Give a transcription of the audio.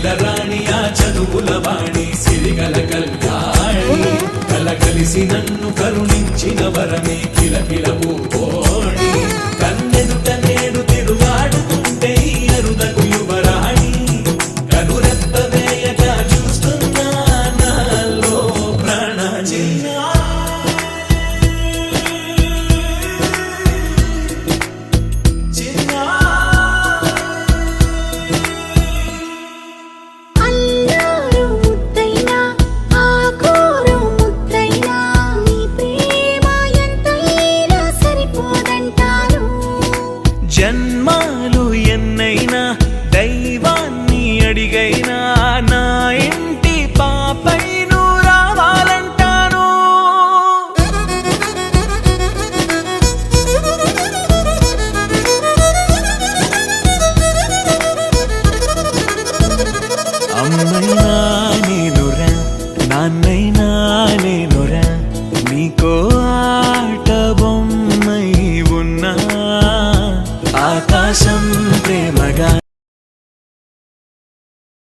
శ్రీశైల రాణి ఆ చదువుల వాణి సిరిగల కల్యాణి కల కలిసి నన్ను కరుణించిన వరమే కిలకిల అమ్మనైనా నేనురా నాన్నైనా నేనురా నీకో ఆట బొమ్మై ఉన్నా. ఆకాశం ప్రేమగా